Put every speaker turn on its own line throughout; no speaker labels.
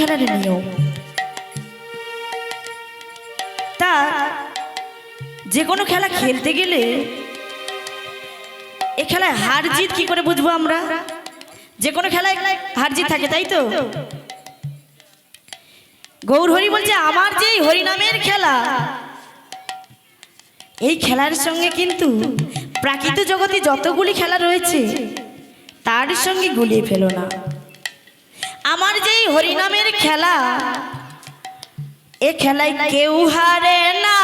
খেলার নিয়ম তা যে কোনো খেলা খেলতে গেলে এ খেলায় হার জিত কি করে বুঝব আমরা? যে কোনো খেলায় হার জিত থাকে, তাই তো? গৌর হরি বলছে, আমার যে হরিনামের খেলা, এই খেলার সঙ্গে কিন্তু প্রাকৃত জগতে যতগুলি খেলা রয়েছে, তার সঙ্গে গুলিয়ে ফেলো না। আমার যে হরিনামের খেলা এ খেলায় কেউ হারে না।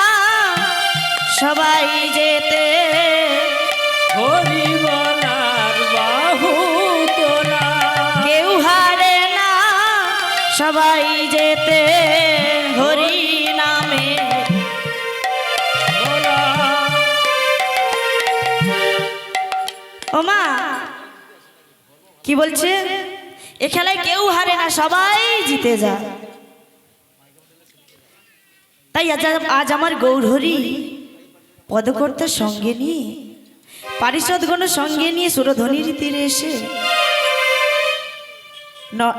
সবাই যেতে কেউ হারে না সবাই যেতে হরি নামে
তোলা
কি বলছে? এ খেলায় কেউ হারে না, সবাই জিতে যা। তাই আজ আমার গৌরহরি পদকর্তার সঙ্গে নিয়ে, পারিষদগণ সঙ্গে নিয়ে সুরধ্বনির তীরে এসে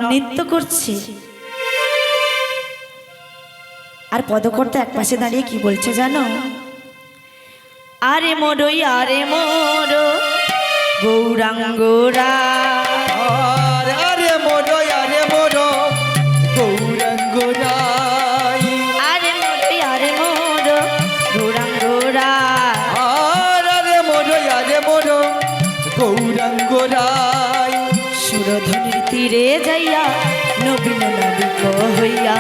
নৃত্য করছে। আর পদকর্তা এক পাশে দাঁড়িয়ে কি বলছে জানো? আরে মোরই, আরে মোর, গৌরাঙ্গরা হইয়া।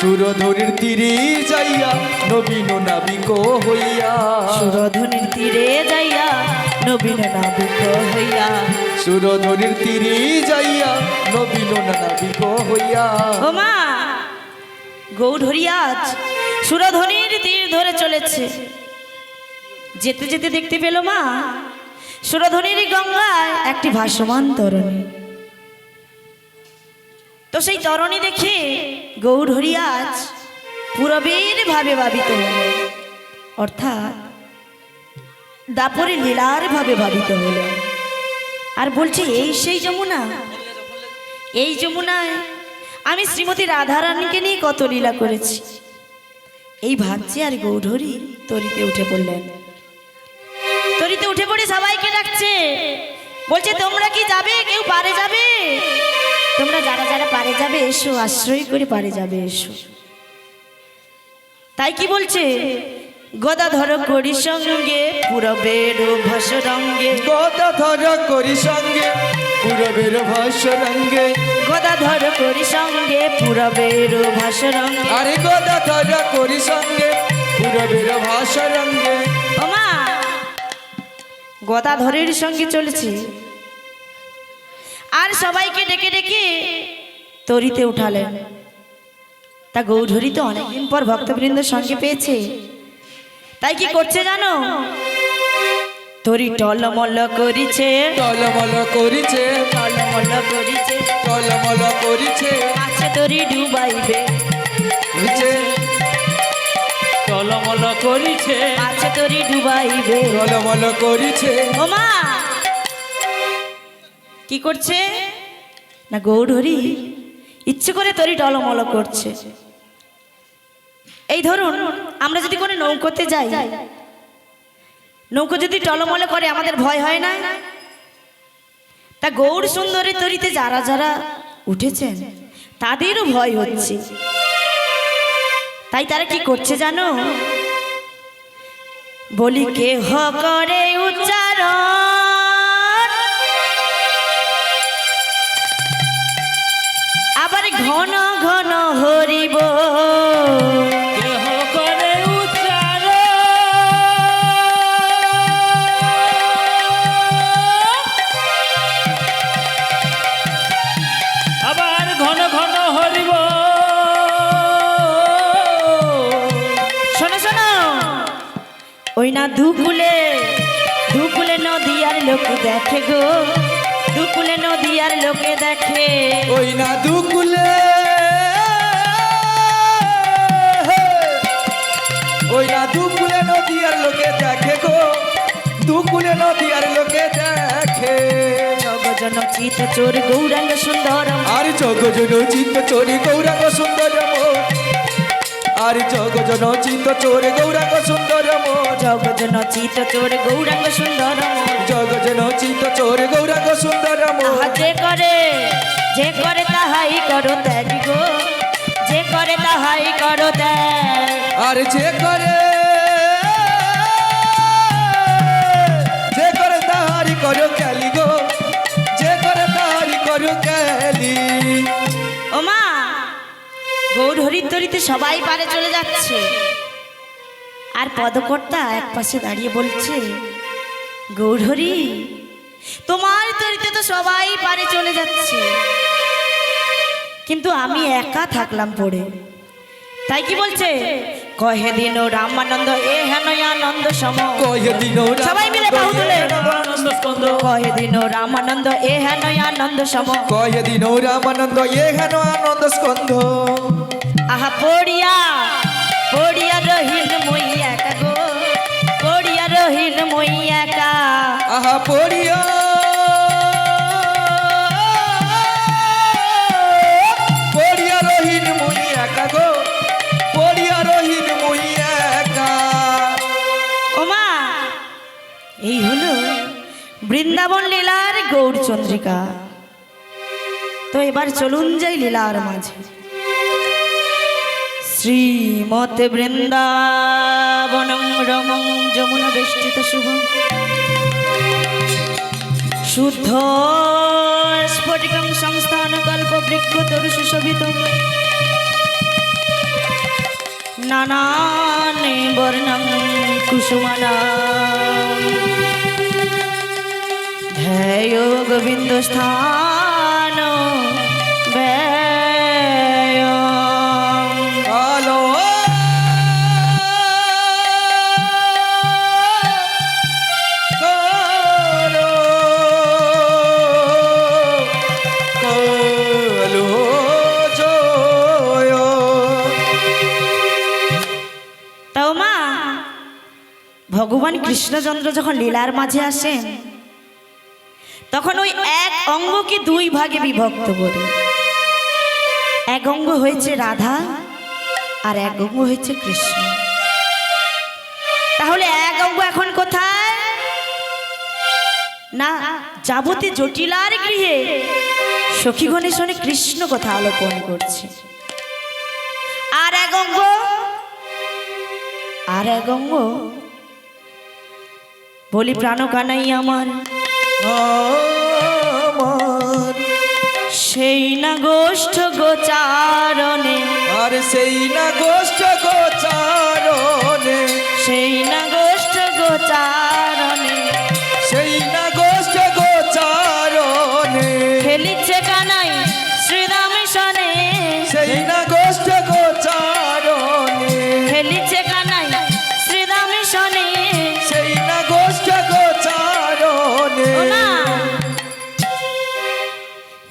সুরধরির তীরে যাইয়া নবীন নাবিক হইয়া।
সুরধনির তীরে যাইয়া নবীন নাবিক হইয়া।
সুরধরির তীরে যাইয়া নবীন নাবিক হইয়া।
ও মা গৌরহরিয়াজ সুরধনির তীর ধরে চলেছে। যেতে যেতে দেখতে পেল মা সুরধনির গঙ্গায় একটি ভাসমান তরণী। তো সেই তরণী দেখে গৌরহরিয়াজ পুরবের ভাবে ভাবিত হল অর্থাৎ দাপরে লীলার ভাবে ভাবিত হল আর বলছে, এই সেই যমুনা? এই যমুনায় আমি শ্রীমতী রাধারানীকে নিয়ে কত লীলা করেছি। এই ভাবছে আর গৌধরী তরিতে উঠে পড়লেন। তরিতে উঠে পড়ে সবাইকে ডাকছে। বলছে, তোমরা কি যাবে? কেউ পারে যাবে? তোমরা যারা যারা পারে যাবে এসো আশ্রয় করে পারে যাবে এসো। তাই কি বলছে? গদাধর করি সঙ্গে পুরবের ভাসরঙ্গে।
গদাধর করি সঙ্গে পুরবের ভাষ্য রঙ্গে
গদাধর করি সঙ্গে পুরবের ভাসরঙ্গে।
আরে গদাধর করি সঙ্গে পুরবের ভাষ্য রঙ্গে
গদাধরের সঙ্গে চলেছে। আর সবাইকে ডেকে ডেকে তরিতে উঠালেন তা গৌধরী তো অনেকদিন পর ভক্তবৃন্দের সঙ্গে পেয়েছে। তাই কি করছে জানো? তরি টলমল করিছে।
টলমল করিছে।
টলমল করিছে।
টলমল করিছে।
আছে তরি ডুবাইবে।
টলমল করিছে।
আছে তরি ডুবাইবে।
টলমল করিছে।
ওমা কি করছে? না গৌরহরি, ইচ্ছে করে তরি টলমল করছে। এই ধরুন, আমরা যদি কোনো নৌকোতে যাই, নৌকো যদি টলমল করে, আমাদের ভয় হয় না? তা গৌর সুন্দরী তরিতে যারা যারা উঠেছেন, তাদেরও ভয় হচ্ছে। তাই তারা কি করছে জানো? বলি, কেহ করে উচ্চারণ ঘন ঘন হরিব।
আবার ঘন ঘন হরিব।
শোনো শোনো। ওই না দুকুলে দুকুলে নদী আর লোকে দেখে গো। দুকুলে নদী আর লোকে দেখে।
ওই না দুকুলে ওই না দুকুলে নদী আর লোকে দেখে গো। দুকুলে নদী আর লোকে দেখে।
জগজন চিত চোর গৌরাঙ্গ সুন্দরম।
আর জগজন চিত্ত চোরে গৌরাঙ্গ সুন্দরম। আর জগজন নচিত চোর গৌরাঙ্গ সুন্দরম
জগজন চিত চোর গৌরাঙ্গ সুন্দর
জগজন নচিত চোর গৌরাঙ্গ সুন্দর
মো যে করে যে করে তাহাই করো ত্যাগ গো। যে করে তাহাই করো ত্যাগ।
আর যে করে
গৌর হরিদ্দরিতে সবাই পারে চলে যাচ্ছে। আর পদকর্তা এক পাশে দাঁড়িয়ে বলছে গৌরহরি তোমার তরিতে তো সবাই পারে চলে যাচ্ছে। কিন্তু আমি একা থাকলাম পড়ে। তাই কি বলছে? কহে দিন ও রামানন্দ এ হেন আনন্দ সম।
কয়ে দিন
সবাই মিলে বাহু তুলে। কহে দিন ও রামানন্দ এ হেন আনন্দ সম।
কয়ে দিন রামানন্দ এ হেন আনন্দ স্কন্ধ
আহা পড়িয়া পড়িয়া রহিল মই একা গো। পড়িয়া রহিল মই একা
আহা পড়িয়া। পড়িয়া রহিন মুই একা গো। পড়িয়া রহিন মুই একা
ওমা এই হলো বৃন্দাবন লীলার গৌরচন্দ্রিকা। তো এবার চলুন যাই লীলার মাঝে। শ্রীমতে বৃন্দাবনম রমং যমুনা বেষ্টিত শুভ। শুদ্ধ স্ফটিকং সংস্থান কল্প বৃক্ষ তরু সুশোভিত নানানে বর্ণং কুসুমানা। ধ্যায় গোবিন্দ স্থান ভগবান কৃষ্ণচন্দ্র যখন লীলার মাঝে আসেন তখন ওই এক অঙ্গকে দুই ভাগে বিভক্ত করে। এক অঙ্গ হয়েছে রাধা আর এক অঙ্গ হয়েছে কৃষ্ণ। তাহলে এক অঙ্গ এখন কোথায়? না, যাবতীয় জটিলার গৃহে। সখী গণেশনে কৃষ্ণ কথা আলোপন করছে। আর এক অঙ্গ? আর এক অঙ্গ? বলি প্রাণ কানাই আমার। সেই না গোষ্ঠ গোচারণে।
আর সেই না গোষ্ঠ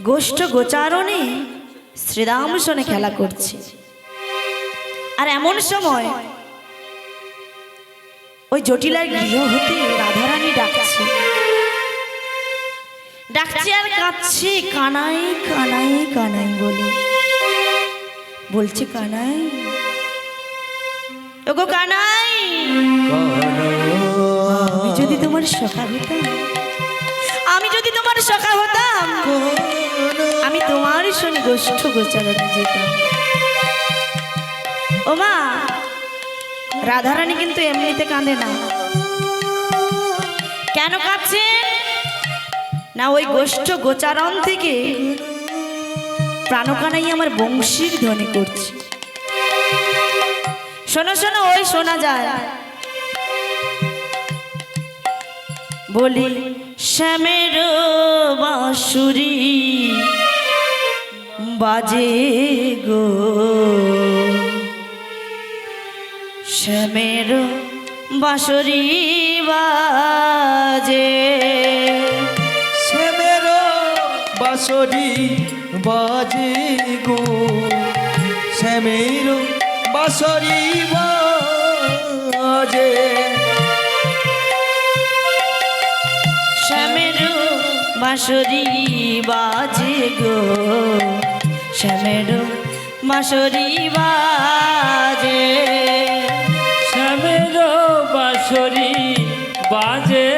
গোষ্ঠ গোচারণে শ্রীরাম সনে খেলা করছে। আর এমন সময় ওই জটিলার গৃহ হতে রাধারানী ডাকছে। ডাকছে আর কাঁদছে, কানাই কানাই কানাই বলে। বলছে, কানাই। ওগো কানাই! আমি যদি তোমার সখা হতাম, আমি যদি তোমার সখা হতাম আমি তোমার সঙ্গে গোষ্ঠ গোচারণে যেতাম। মা, রাধারানী কিন্তু এমনিতে কাঁদে না। কেন কাঁদছে? না, ওই গোষ্ঠ গোচারণ থেকে প্রাণকানাই আমার বংশীর ধ্বনি করছে। শোনো শোনো, ওই শোনা যায়। বলি শ্যামের বাঁশুরি বাজে গো। শ্যামের বাঁশুরি বাজে।
শ্যামের বাঁশরি বাজে গো। শ্যামের বাঁশরি বাজে।
মাসরি বাজে গো। শ্যামের মাসরি বাজে
শ্যামের বাঁশরি বাজে